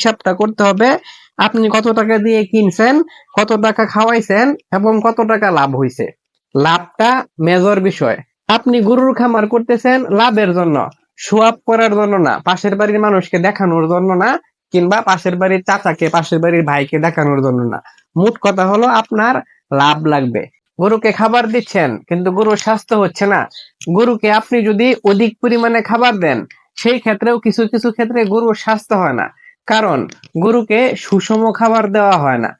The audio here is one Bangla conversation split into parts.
হিসাবটা করতে হবে। আপনি কত টাকা দিয়ে কিনছেন, কত টাকা খাওয়াইছেন এবং কত টাকা লাভ হইছে। লাভটা মেজর বিষয়। আপনি গরুর খামার করতেছেন লাভের জন্য সোয়াপ করার জন্য না, পাশের বাড়ির মানুষকে দেখানোর জন্য না, কিংবা পাশের বাড়ির চাচাকে, পাশের বাড়ির ভাইকে দেখানোর জন্য না। মোট কথা হলো আপনার লাভ লাগবে। গরুকে খাবার দিচ্ছেন, কিন্তু গরুর স্বাস্থ্য হচ্ছে না। গরুকে আপনি যদি অধিক পরিমাণে খাবার দেন, সেই ক্ষেত্রেও কিছু কিছু ক্ষেত্রে গরুর স্বাস্থ্য হয় না। কারণ গরুকে সুষম খাবার দেওয়া হয় না।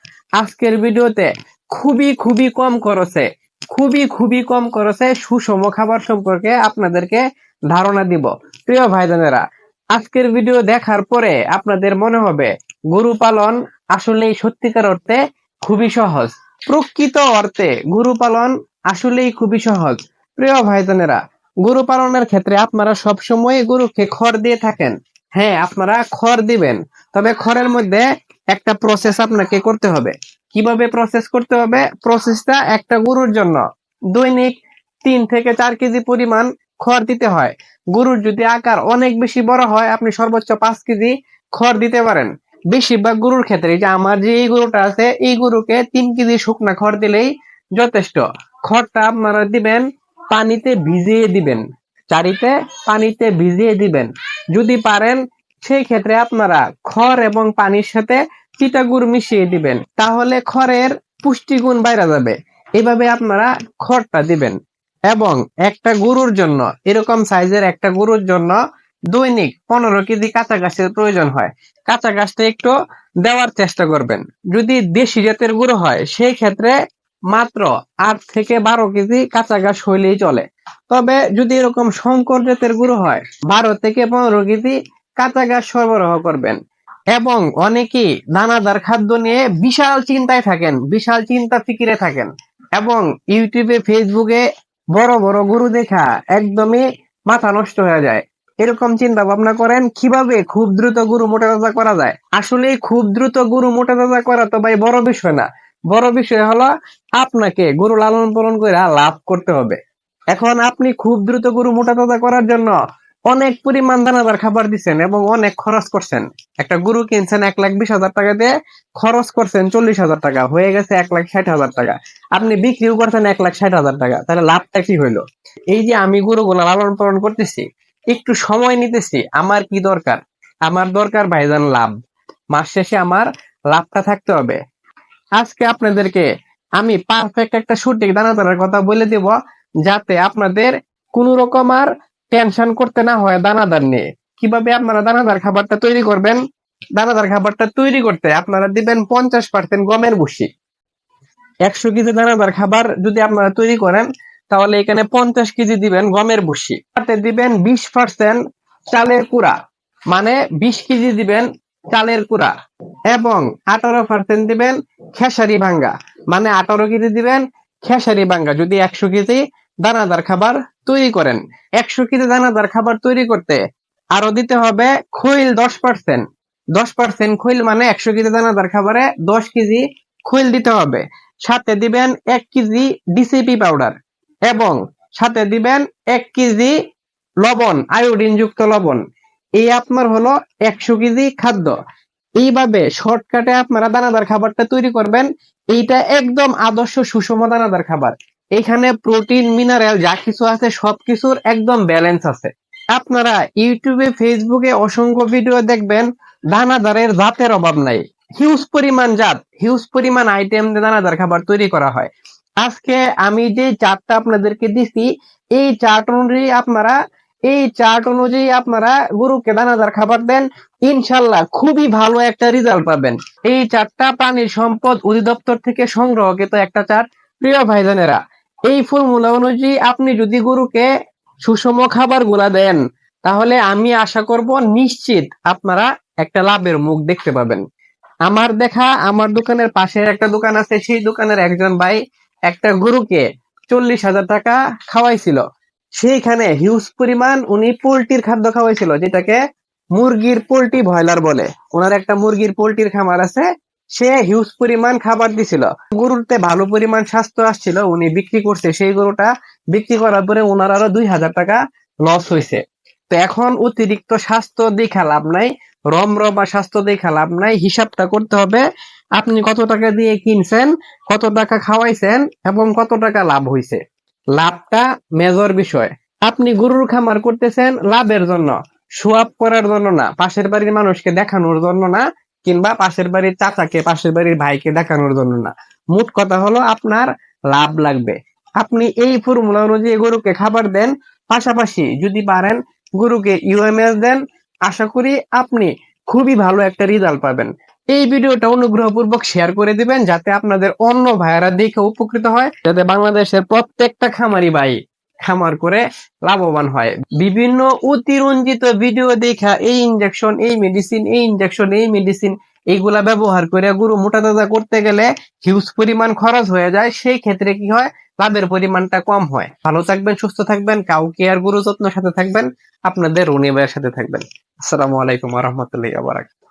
আজকের ভিডিওতে খুবই খুবই কম খরচে, খুবই খুবই কম খরচে সুষম খাবার সম্পর্কে আপনাদেরকে ধারণা দিব। প্রিয় ভাইজানেরা, আজকের ভিডিও দেখার পরে আপনাদের মনে হবে, গরু পালন আসলেই সত্যিকার অর্থে খুবই সহজ। প্রকৃত অর্থে গরু পালন আসলেই খুবই সহজ। প্রিয় ভাইজানেরা, গরু পালনের ক্ষেত্রে আপনারা সবসময় গরুকে খড় দিয়ে থাকেন। হ্যাঁ আপনারা খড় দিবেন। তবে খড়ের মধ্যে একটা প্রসেস আপনাকে করতে হবে। কীভাবে প্রসেস করতে হবে? প্রসেসটা একটা গরুর জন্য। দৈনিক তিন থেকে চার কেজি পরিমাণ খড় দিতে হয়। গরুর যদি আকার অনেক বেশি বড় হয়, আপনি সর্বোচ্চ পাঁচ কেজি খড় দিতে পারেন। বেশিরভাগ গরুর ক্ষেত্রে যে আমার যে এই গরুটা আছে, এই গরুকে তিন কেজি শুকনা খড় দিলেই যথেষ্ট। খড়টা আপনারা দিবেন, পানিতে ভিজিয়ে দিবেন। চারিতে পানিতে ভিজিয়ে দিবেন। যদি পারেন, সেই ক্ষেত্রে আপনারা খড় এবং পানির সাথে চিটাগুড় মিশিয়ে দিবেন। তাহলে খড়ের পুষ্টিগুণ বাইরে যাবে। এভাবে আপনারা খড়টা দিবেন। এবং একটা গরুর জন্য, এরকম সাইজের একটা গরুর জন্য দৈনিক পনেরো কেজি কাঁচা গাছের প্রয়োজন হয়। কাঁচা গাছটা একটু দেওয়ার চেষ্টা করবেন। যদি দেশি জাতের গরু হয়, সেই ক্ষেত্রে মাত্র আট থেকে বারো কেজি কাঁচা ঘাস হইলেই চলে। তবে যদি এরকম শঙ্কর জাতের গরু হয়, বারো থেকে পনেরো কেজি কাঁচা ঘাস সরবরাহ করবেন। এবং অনেকেই দানাদার খাদ্য নিয়ে বিশাল চিন্তায় থাকেন, বিশাল চিন্তা ফিকিরে থাকেন এবং ইউটিউবে, ফেসবুকে বড় বড় গরু দেখা একদমই মাথা নষ্ট হয়ে যায়। এরকম চিন্তা ভাবনা করেন, কীভাবে খুব দ্রুত গরু মোটা তাজা করা যায়? আসলে খুব দ্রুত গরু মোটা তাজা করা তো ভাই বড় বিষয় না। বড় বিষয় হলো আপনাকে গরু লালন পালন করে লাভ করতে হবে। এখন আপনি খুব দ্রুত গরু মোটা তাজা করার জন্য অনেক পরিমাণ দানাদার খাবার দিচ্ছেন এবং অনেক খরচ করছেন। একটা গরু কিনছেন এক লাখ বিশ হাজার টাকা দিয়ে খরচ করছেন চল্লিশ হাজার টাকা, হয়ে গেছে এক লাখ ষাট হাজার টাকা। আপনি বিক্রিও করছেন এক লাখ ষাট হাজার টাকা, তাহলে লাভটা কি হইল? এই যে আমি গরুগুলো লালন পালন করতেছি, একটু সময় নিতেছি, আমার কি দরকার? আমার দরকার ভাইজান লাভ। মাস শেষে আমার লাভটা থাকতে হবে। আজকে আপনাদেরকে আমি পারফেক্ট একটা সঠিক দানাদারের কথা বলে দিব, যাতে আপনাদের কোন রকম আর টেনশন করতে না হয় দানাদার নিয়ে। কীভাবে আপনারা দানাদার খাবারটা তৈরি করবেন? দানাদার খাবারটা তৈরি করতে আপনারা দিবেন পঞ্চাশ পার্সেন্ট গমের ভুসি। একশো কেজি দানাদার খাবার যদি আপনারা তৈরি করেন, তাহলে এখানে পঞ্চাশ কেজি দিবেন গমের ভুসি। তাতে দিবেন বিশ পার্সেন্ট চালের কুড়া। মানে বিশ কেজি দিবেন চালের কুড়া এবং আঠারো পার্সেন্ট দিবেন খেসারি ভাঙ্গা। মানে আঠারো কেজি দিবেন খেসারি ভাঙ্গা। যদি একশো কেজি দানাদার খাবার তৈরি করেন। একশো কেজি দানাদার খাবার তৈরি করতে আরও দিতে হবে খৈল দশ পার্সেন্ট দশ পার্সেন্ট খৈল মানে একশো কেজি দানাদার খাবারে দশ কেজি খৈল দিতে হবে। সাথে দিবেন এক কেজি ডিসিপি পাউডার এবং সাথে দিবেন এক কেজি লবণ আয়োডিনযুক্ত লবণ। এই আপনার হলো একশো কেজি খাদ্য। এইভাবে শর্টকাটে আপনারা দানাদার খাবারটা তৈরি করবেন। এইটা একদম আদর্শ সুষম দানাদার খাবার। এখানে প্রোটিন মিনারেল যা কিছু আছে সবকিছুর একদম ব্যালেন্স আছে। আপনারা ইউটিউবে, ফেসবুকে অসংখ্য ভিডিও দেখবেন, দানাদারের জাতের অভাব নাই। হিউজ পরিমাণ জাত হিউজ পরিমাণ আইটেম দানাদার খাবার তৈরি করা হয়। আজকে আমি যে চার্টটা আপনাদেরকে দিছি, এই চার্ট অনুযায়ী আপনারা এই চার্ট অনুযায়ী আপনারা গরুকে দানাদার খাবার দেন, ইনশাল্লাহ খুবই ভালো একটা রেজাল্ট পাবেন। এই চারটা প্রাণী সম্পদ অধিদপ্তর থেকে সংগ্রহকৃত একটা চার্ট, প্রিয় ভাইজানেরা। এই ফর্মুলা অনুযায়ী আপনি যদি গরুকে সুষম খাবারগুলা দেন, তাহলে আমি আশা করব নিশ্চিত আপনারা একটা লাভের মুখ দেখতে পাবেন। আমার দেখা, আমার দোকানের পাশের একটা দোকান আছে, সেই দোকানের একজন ভাই একটা গরুকে চল্লিশ হাজার টাকা খাওয়াইছিল। সেইখানে হিউজ পরিমাণ উনি পোল্ট্রির খাদ্য খাওয়াইছিল, যেটাকে মুরগির পোল্ট্রি ব্রয়লার বলে। ওনার একটা মুরগির পোল্ট্রির খামার আছে, সে হিউজ পরিমাণ খাবার দিছিল। গরুতে ভালো পরিমাণ স্বাস্থ্য আসছিল, উনি বিক্রি করছে। সেই গরুটা বিক্রি করার পরে ওনার আরও দুই হাজার টাকা লস হয়েছে তো এখন অতিরিক্ত স্বাস্থ্য দেখা লাভ নাই রম্র বা স্বাস্থ্য দেখা লাভ নাই, হিসাবটা করতে হবে, আপনি কত টাকা দিয়ে কিনছেন, কত টাকা খাওয়াইছেন এবং কত টাকা লাভ হইছে। লাভটা মেজর বিষয়। আপনি গরুর খামার করতেছেন লাভের জন্য, সোয়াব করার জন্য না, পাশের বাড়ির মানুষকে দেখানোর জন্য না, কিংবা পাশের বাড়ির চাচাকে, পাশের বাড়ির ভাইকে দেখানোর জন্য না। মোট কথা হলো আপনার লাভ লাগবে। আপনি এই ফর্মুলা অনুযায়ী গরুকে খাবার দেন, পাশাপাশি যদি পারেন গরুকে ইউএমএস দেন, আশা করি আপনি খুবই ভালো একটা রেজাল্ট পাবেন। এই ভিডিওটা অনুগ্রহপূর্বক শেয়ার করে দিবেন যাতে আপনাদের অন্য ভাইয়েরা দেখে উপকৃত হয়, যাতে বাংলাদেশের প্রত্যেকটা খামারি ভাই খামার করে লাভবান হয়। বিভিন্ন অতিরঞ্জিত ভিডিও দেখা, এই ইনজেকশন এই মেডিসিন এই ইনজেকশন এই মেডিসিন এইগুলা ব্যবহার করে গরু মোটা তাজা করতে গেলে হিউজ পরিমাণ খরচ হয়ে যায়। সেই ক্ষেত্রে কি হয়? লাভের পরিমাণটা কম হয়। ভালো থাকবেন, সুস্থ থাকবেন, কাউকে আর গরু যত্নের সাথে থাকবেন, আপনাদের রনি ভাইয়ের সাথে থাকবেন। আসসালামু আলাইকুম রহমতুল্লাহ বারাকাতুহু।